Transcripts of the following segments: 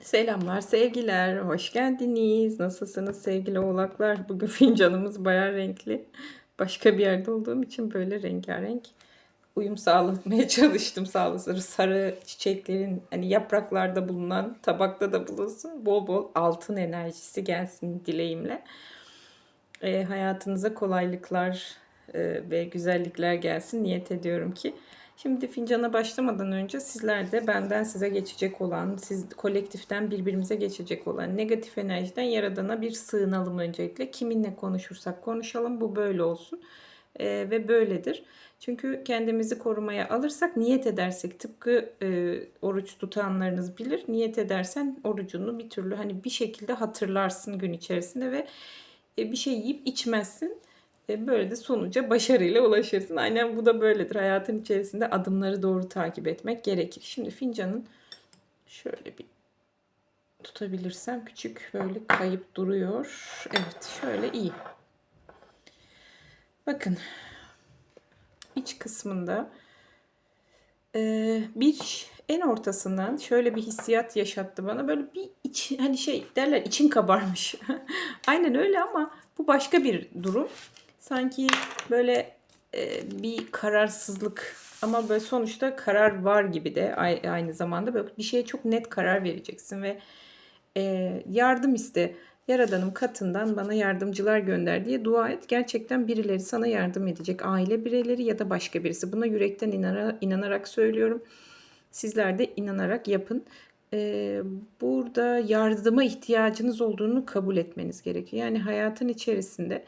Selamlar, sevgiler, hoş geldiniz. Nasılsınız sevgili oğlaklar? Bugün fincanımız bayağı renkli. Başka bir yerde olduğum için böyle rengarenk uyum sağlamaya çalıştım. Sağ olasın. Sarı çiçeklerin hani yapraklarda bulunan tabakta da bulunsun. Bol bol altın enerjisi gelsin dileğimle. E, hayatınıza kolaylıklar e, ve güzellikler gelsin niyet ediyorum ki. Şimdi fincana başlamadan önce sizler de benden size geçecek olan, siz kolektiften birbirimize geçecek olan negatif enerjiden yaradana bir sığınalım öncelikle. Kiminle konuşursak konuşalım bu böyle olsun Ee, ve böyledir. Çünkü kendimizi korumaya alırsak niyet edersek tıpkı e, oruç tutanlarınız bilir. Niyet edersen orucunu bir türlü hani bir şekilde hatırlarsın gün içerisinde ve e, bir şey yiyip içmezsin. E, Böyle de sonuca başarıyla ulaşırsın. Aynen bu da böyledir. Hayatın içerisinde adımları doğru takip etmek gerekir. Şimdi fincanın şöyle bir tutabilirsem küçük böyle kayıp duruyor. Evet şöyle iyi. Bakın iç kısmında e, bir en ortasından şöyle bir hissiyat yaşattı bana. Böyle bir iç hani şey derler için kabarmış. Aynen öyle ama bu başka bir durum. Sanki böyle e, bir kararsızlık ama böyle sonuçta karar var gibi de ay- aynı zamanda böyle bir şeye çok net karar vereceksin ve e, yardım iste. Yaradanım katından bana yardımcılar gönder diye dua et. Gerçekten birileri sana yardım edecek. Aile bireyleri ya da başka birisi. Buna yürekten inana- inanarak söylüyorum. Sizler de inanarak yapın. Ee, burada yardıma ihtiyacınız olduğunu kabul etmeniz gerekiyor. Yani hayatın içerisinde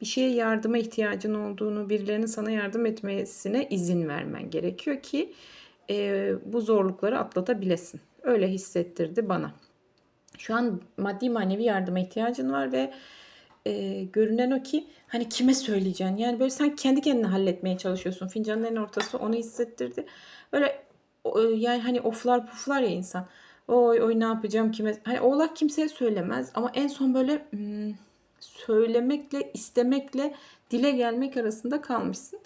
bir şeye yardıma ihtiyacın olduğunu, birilerinin sana yardım etmesine izin vermen gerekiyor ki e, bu zorlukları atlatabilesin. Öyle hissettirdi bana. Şu an maddi manevi yardıma ihtiyacın var ve e, görünen o ki hani kime söyleyeceksin? Yani böyle sen kendi kendine halletmeye çalışıyorsun. Fincanın en ortası onu hissettirdi. Böyle o- yani hani oflar puflar ya insan. Oy oy ne yapacağım kime? Hani oğlak kimseye söylemez ama en son böyle hmm, söylemekle istemekle dile gelmek arasında kalmışsın.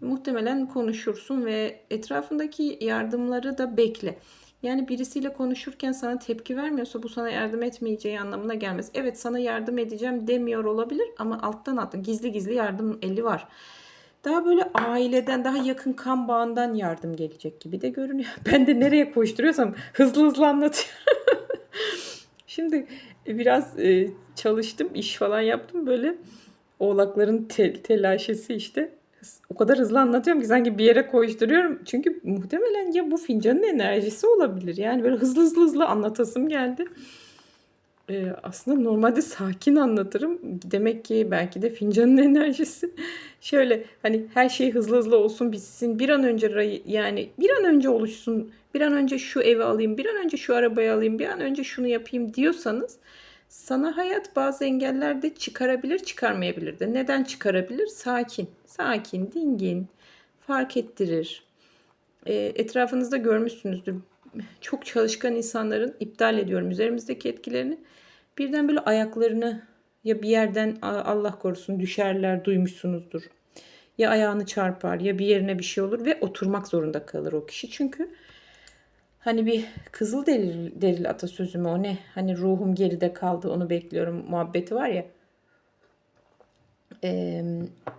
Muhtemelen konuşursun ve etrafındaki yardımları da bekle. Yani birisiyle konuşurken sana tepki vermiyorsa bu sana yardım etmeyeceği anlamına gelmez. Evet sana yardım edeceğim demiyor olabilir ama alttan alttan gizli gizli yardım eli var. Daha böyle aileden, daha yakın kan bağından yardım gelecek gibi de görünüyor. Ben de nereye koşturuyorsam hızlı hızlı anlatıyorum. Şimdi biraz e, çalıştım, iş falan yaptım böyle. Oğlakların tel, telaşesi işte. O kadar hızlı anlatıyorum ki sanki bir yere koşturuyorum. Çünkü muhtemelen ya bu fincanın enerjisi olabilir. Yani böyle hızlı hızlı hızlı anlatasım geldi. Ee, aslında normalde sakin anlatırım. Demek ki belki de fincanın enerjisi. Şöyle hani her şey hızlı hızlı olsun bitsin. Bir an önce yani bir an önce oluşsun. Bir an önce şu evi alayım. Bir an önce şu arabayı alayım. Bir an önce şunu yapayım diyorsanız sana hayat bazı engeller de çıkarabilir, çıkarmayabilir de. Neden çıkarabilir? Sakin, sakin, dingin, fark ettirir. E, etrafınızda görmüşsünüzdür. Çok çalışkan insanların iptal ediyorum üzerimizdeki etkilerini. Birden böyle ayaklarını ya bir yerden Allah korusun düşerler duymuşsunuzdur. Ya ayağını çarpar ya bir yerine bir şey olur ve oturmak zorunda kalır o kişi. Çünkü hani bir kızıl derili, derili atasözü mü o ne? Hani ruhum geride kaldı onu bekliyorum muhabbeti var ya. Ee,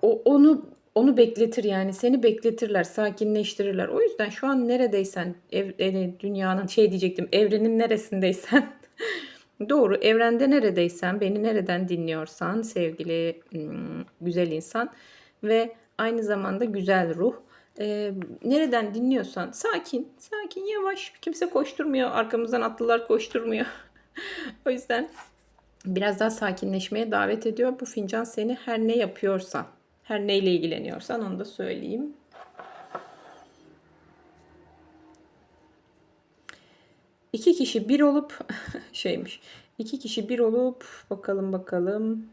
o onu onu bekletir yani seni bekletirler, sakinleştirirler. O yüzden şu an neredeysen ev, dünyanın şey diyecektim evrenin neresindeysen doğru evrende neredeysen beni nereden dinliyorsan sevgili hmm, güzel insan ve aynı zamanda güzel ruh e, nereden dinliyorsan sakin sakin yavaş kimse koşturmuyor arkamızdan atlılar koşturmuyor. o yüzden biraz daha sakinleşmeye davet ediyor. Bu fincan seni her ne yapıyorsan, her neyle ilgileniyorsan onu da söyleyeyim. İki kişi bir olup şeymiş. İki kişi bir olup bakalım bakalım.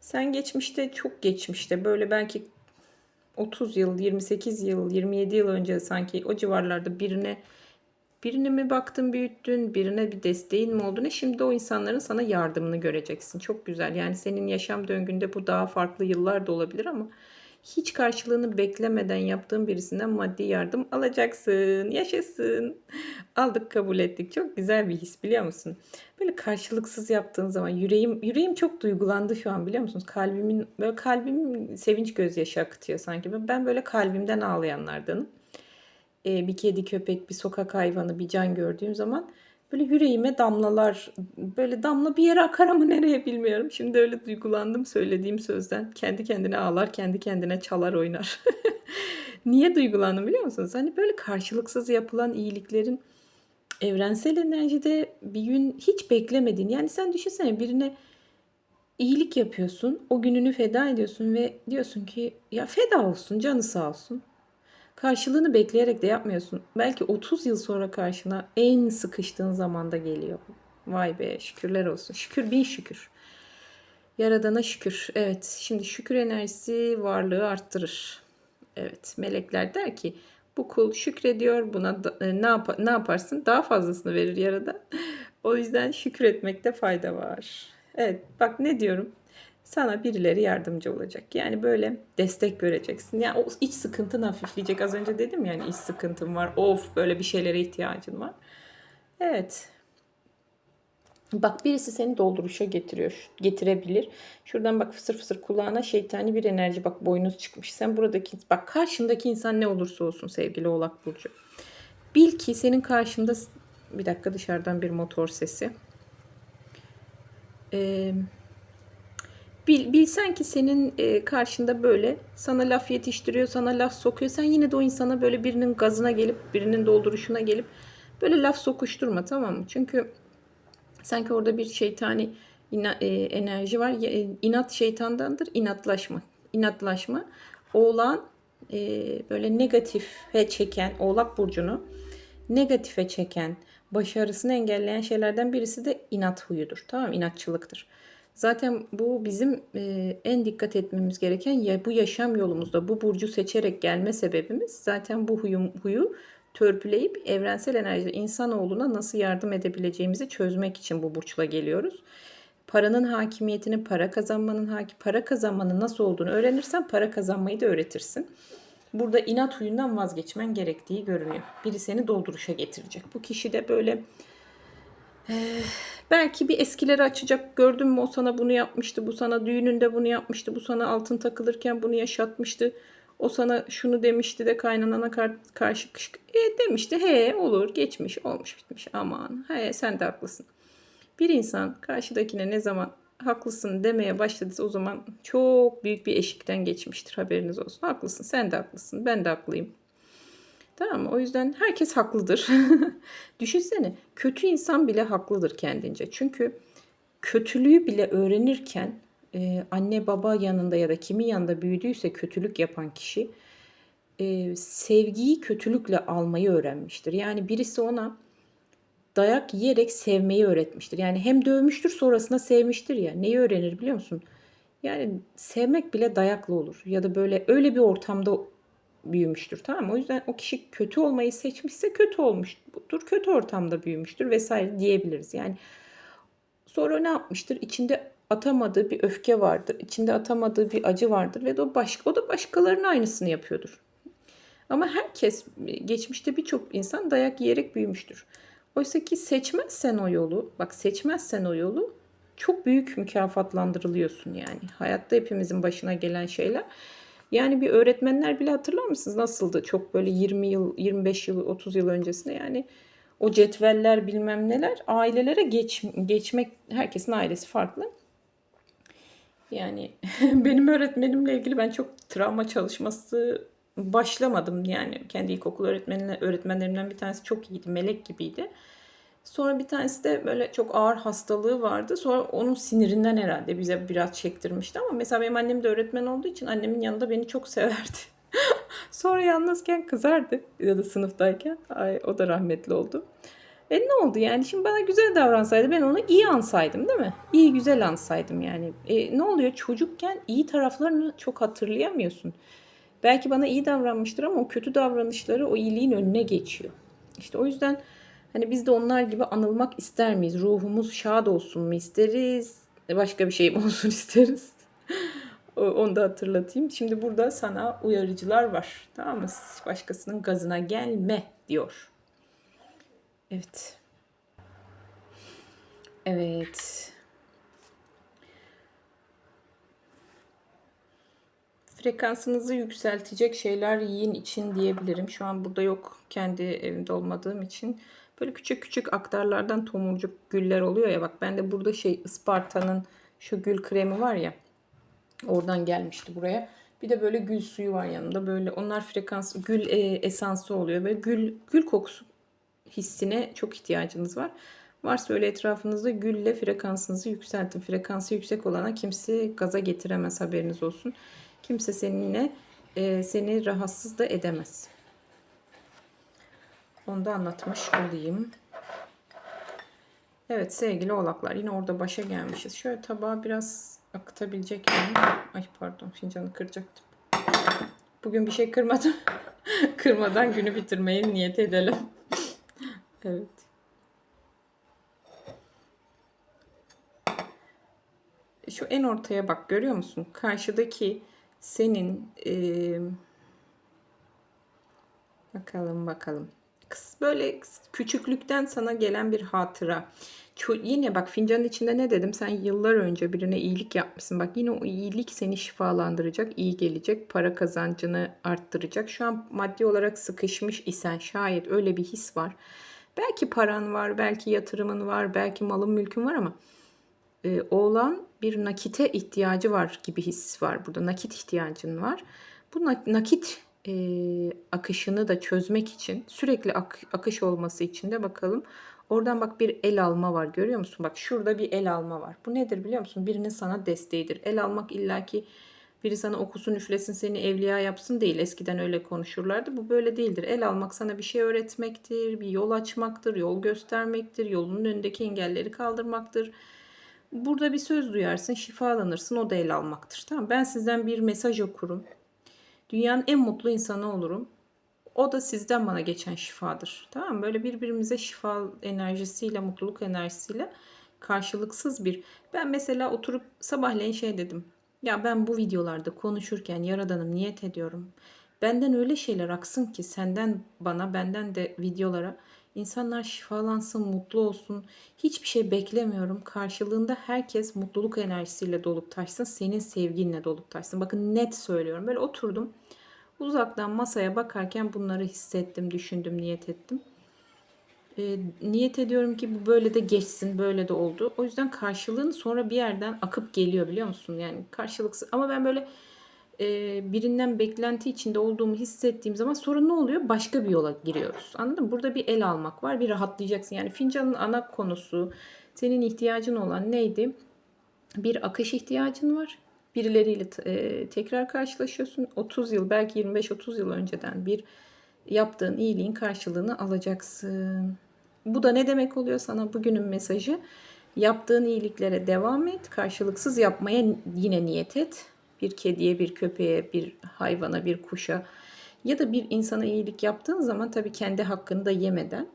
Sen geçmişte çok geçmişte böyle belki 30 yıl, 28 yıl, 27 yıl önce sanki o civarlarda birine Birine mi baktın büyüttün, birine bir desteğin mi oldu ne? Şimdi o insanların sana yardımını göreceksin. Çok güzel. Yani senin yaşam döngünde bu daha farklı yıllar da olabilir ama hiç karşılığını beklemeden yaptığın birisinden maddi yardım alacaksın. Yaşasın. Aldık kabul ettik. Çok güzel bir his biliyor musun? Böyle karşılıksız yaptığın zaman yüreğim yüreğim çok duygulandı şu an biliyor musunuz? Kalbimin böyle kalbim sevinç gözyaşı akıtıyor sanki. Ben böyle kalbimden ağlayanlardanım. Ee, bir kedi, köpek, bir sokak hayvanı, bir can gördüğüm zaman böyle yüreğime damlalar, böyle damla bir yere akar ama nereye bilmiyorum. Şimdi öyle duygulandım söylediğim sözden. Kendi kendine ağlar, kendi kendine çalar oynar. Niye duygulandım biliyor musunuz? Hani böyle karşılıksız yapılan iyiliklerin evrensel enerjide bir gün hiç beklemediğin yani sen düşünsene birine iyilik yapıyorsun o gününü feda ediyorsun ve diyorsun ki ya feda olsun canı sağ olsun. Karşılığını bekleyerek de yapmıyorsun. Belki 30 yıl sonra karşına en sıkıştığın zamanda geliyor. Vay be şükürler olsun. Şükür bin şükür. Yaradana şükür. Evet şimdi şükür enerjisi varlığı arttırır. Evet melekler der ki bu kul şükrediyor buna da, e, ne, yap ne yaparsın daha fazlasını verir yarada. o yüzden şükretmekte fayda var. Evet bak ne diyorum sana birileri yardımcı olacak. Yani böyle destek göreceksin. Yani o iç sıkıntın hafifleyecek. Az önce dedim yani iç sıkıntım var. Of böyle bir şeylere ihtiyacın var. Evet. Bak birisi seni dolduruşa getiriyor. Getirebilir. Şuradan bak fısır fısır kulağına şeytani bir enerji. Bak boynuz çıkmış. Sen buradaki bak karşındaki insan ne olursa olsun sevgili Oğlak Burcu. Bil ki senin karşında bir dakika dışarıdan bir motor sesi. Eee Bil, bilsen ki senin e, karşında böyle sana laf yetiştiriyor, sana laf sokuyor. Sen yine de o insana böyle birinin gazına gelip, birinin dolduruşuna gelip böyle laf sokuşturma tamam mı? Çünkü sanki orada bir şeytani ina, e, enerji var. E, inat şeytandandır, inatlaşma. İnatlaşma. Oğlan e, böyle negatife çeken, oğlak burcunu negatife çeken, başarısını engelleyen şeylerden birisi de inat huyudur. Tamam mı? İnatçılıktır. Zaten bu bizim e, en dikkat etmemiz gereken ya bu yaşam yolumuzda bu burcu seçerek gelme sebebimiz zaten bu huyu, huyu törpüleyip evrensel enerjide insanoğluna nasıl yardım edebileceğimizi çözmek için bu burçla geliyoruz. Paranın hakimiyetini, para kazanmanın haki, para kazanmanın nasıl olduğunu öğrenirsen para kazanmayı da öğretirsin. Burada inat huyundan vazgeçmen gerektiği görünüyor. Biri seni dolduruşa getirecek. Bu kişi de böyle ee, belki bir eskileri açacak. Gördün mü o sana bunu yapmıştı. Bu sana düğününde bunu yapmıştı. Bu sana altın takılırken bunu yaşatmıştı. O sana şunu demişti de kaynanana kar karşı kışk e, demişti. He olur geçmiş olmuş bitmiş aman. He sen de haklısın. Bir insan karşıdakine ne zaman haklısın demeye başladıysa o zaman çok büyük bir eşikten geçmiştir haberiniz olsun. Haklısın sen de haklısın ben de haklıyım Tamam mı? O yüzden herkes haklıdır. Düşünsene kötü insan bile haklıdır kendince. Çünkü kötülüğü bile öğrenirken e, anne baba yanında ya da kimin yanında büyüdüyse kötülük yapan kişi e, sevgiyi kötülükle almayı öğrenmiştir. Yani birisi ona dayak yiyerek sevmeyi öğretmiştir. Yani hem dövmüştür sonrasında sevmiştir ya. Neyi öğrenir biliyor musun? Yani sevmek bile dayaklı olur. Ya da böyle öyle bir ortamda büyümüştür tamam? O yüzden o kişi kötü olmayı seçmişse kötü olmuştur. Kötü ortamda büyümüştür vesaire diyebiliriz. Yani sonra ne yapmıştır? İçinde atamadığı bir öfke vardır. içinde atamadığı bir acı vardır ve o başka o da başkalarının aynısını yapıyordur. Ama herkes geçmişte birçok insan dayak yiyerek büyümüştür. Oysa ki seçmezsen o yolu, bak seçmezsen o yolu çok büyük mükafatlandırılıyorsun yani. Hayatta hepimizin başına gelen şeyler. Yani bir öğretmenler bile hatırlar mısınız nasıldı? Çok böyle 20 yıl, 25 yıl, 30 yıl öncesinde yani o cetveller bilmem neler ailelere geç, geçmek herkesin ailesi farklı. Yani benim öğretmenimle ilgili ben çok travma çalışması başlamadım yani kendi ilkokul öğretmenine öğretmenlerimden bir tanesi çok iyiydi melek gibiydi. Sonra bir tanesi de böyle çok ağır hastalığı vardı. Sonra onun sinirinden herhalde bize biraz çektirmişti ama mesela benim annem de öğretmen olduğu için annemin yanında beni çok severdi. Sonra yalnızken kızardı ya da sınıftayken. Ay o da rahmetli oldu. E ne oldu yani şimdi bana güzel davransaydı ben onu iyi ansaydım değil mi? İyi güzel ansaydım yani. E, ne oluyor çocukken iyi taraflarını çok hatırlayamıyorsun. Belki bana iyi davranmıştır ama o kötü davranışları o iyiliğin önüne geçiyor. İşte o yüzden Hani biz de onlar gibi anılmak ister miyiz? Ruhumuz şad olsun mu isteriz? Başka bir şey mi olsun isteriz? Onu da hatırlatayım. Şimdi burada sana uyarıcılar var. Tamam mı? Başkasının gazına gelme diyor. Evet. Evet. Frekansınızı yükseltecek şeyler yiyin için diyebilirim. Şu an burada yok kendi evimde olmadığım için. Böyle küçük küçük aktarlardan tomurcuk güller oluyor ya. Bak ben de burada şey Isparta'nın şu gül kremi var ya. Oradan gelmişti buraya. Bir de böyle gül suyu var yanımda. Böyle onlar frekans gül e, esansı oluyor. Böyle gül gül kokusu hissine çok ihtiyacınız var. Varsa öyle etrafınızda gülle frekansınızı yükseltin. Frekansı yüksek olana kimse gaza getiremez haberiniz olsun. Kimse seninle e, seni rahatsız da edemez. Onu da anlatmış olayım. Evet sevgili oğlaklar yine orada başa gelmişiz. Şöyle tabağı biraz akıtabilecek miyim? Ay pardon fincanı kıracaktım. Bugün bir şey kırmadım. Kırmadan günü bitirmeyi niyet edelim. evet. Şu en ortaya bak görüyor musun? Karşıdaki senin eee, bakalım bakalım. Böyle küçüklükten sana gelen bir hatıra. Yine bak fincanın içinde ne dedim? Sen yıllar önce birine iyilik yapmışsın. Bak yine o iyilik seni şifalandıracak, iyi gelecek, para kazancını arttıracak. Şu an maddi olarak sıkışmış isen şayet öyle bir his var. Belki paran var, belki yatırımın var, belki malın mülkün var ama e, oğlan bir nakite ihtiyacı var gibi his var burada. Nakit ihtiyacın var. Bu nak- nakit e, akışını da çözmek için sürekli ak- akış olması için de bakalım. Oradan bak bir el alma var görüyor musun? Bak şurada bir el alma var. Bu nedir biliyor musun? Birinin sana desteğidir. El almak illaki biri sana okusun üflesin seni evliya yapsın değil. Eskiden öyle konuşurlardı. Bu böyle değildir. El almak sana bir şey öğretmektir, bir yol açmaktır, yol göstermektir, yolunun önündeki engelleri kaldırmaktır. Burada bir söz duyarsın, şifalanırsın, o da el almaktır. Tamam Ben sizden bir mesaj okurum. Dünyanın en mutlu insanı olurum. O da sizden bana geçen şifadır. Tamam mı? Böyle birbirimize şifa enerjisiyle, mutluluk enerjisiyle karşılıksız bir. Ben mesela oturup sabahleyin şey dedim. Ya ben bu videolarda konuşurken Yaradan'ım niyet ediyorum. Benden öyle şeyler aksın ki senden bana, benden de videolara insanlar şifalansın, mutlu olsun. Hiçbir şey beklemiyorum. Karşılığında herkes mutluluk enerjisiyle dolup taşsın. Senin sevginle dolup taşsın. Bakın net söylüyorum. Böyle oturdum. Uzaktan masaya bakarken bunları hissettim, düşündüm, niyet ettim. E, niyet ediyorum ki bu böyle de geçsin, böyle de oldu. O yüzden karşılığını sonra bir yerden akıp geliyor biliyor musun? Yani karşılıksız. Ama ben böyle e, birinden beklenti içinde olduğumu hissettiğim zaman sonra ne oluyor? Başka bir yola giriyoruz. Anladın mı? Burada bir el almak var, bir rahatlayacaksın. Yani fincanın ana konusu, senin ihtiyacın olan neydi? Bir akış ihtiyacın var. Birileriyle e, tekrar karşılaşıyorsun. 30 yıl, belki 25-30 yıl önceden bir yaptığın iyiliğin karşılığını alacaksın. Bu da ne demek oluyor sana bugünün mesajı? Yaptığın iyiliklere devam et. Karşılıksız yapmaya yine niyet et. Bir kediye, bir köpeğe, bir hayvana, bir kuşa ya da bir insana iyilik yaptığın zaman tabii kendi hakkını da yemeden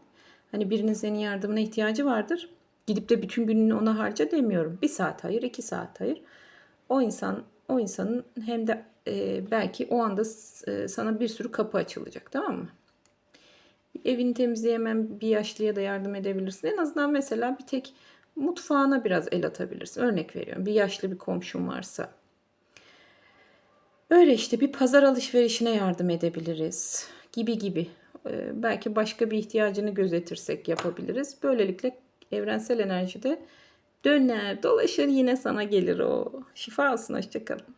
hani birinin senin yardımına ihtiyacı vardır. Gidip de bütün gününü ona harca demiyorum. Bir saat hayır, iki saat hayır. O insan o insanın hem de e, belki o anda e, sana bir sürü kapı açılacak tamam mı? Evini temizleyemem bir yaşlıya da yardım edebilirsin. En azından mesela bir tek mutfağına biraz el atabilirsin. Örnek veriyorum. Bir yaşlı bir komşun varsa. Öyle işte bir pazar alışverişine yardım edebiliriz. Gibi gibi. Ee, belki başka bir ihtiyacını gözetirsek yapabiliriz. Böylelikle evrensel enerjide döner dolaşır yine sana gelir o. Şifa olsun hoşçakalın.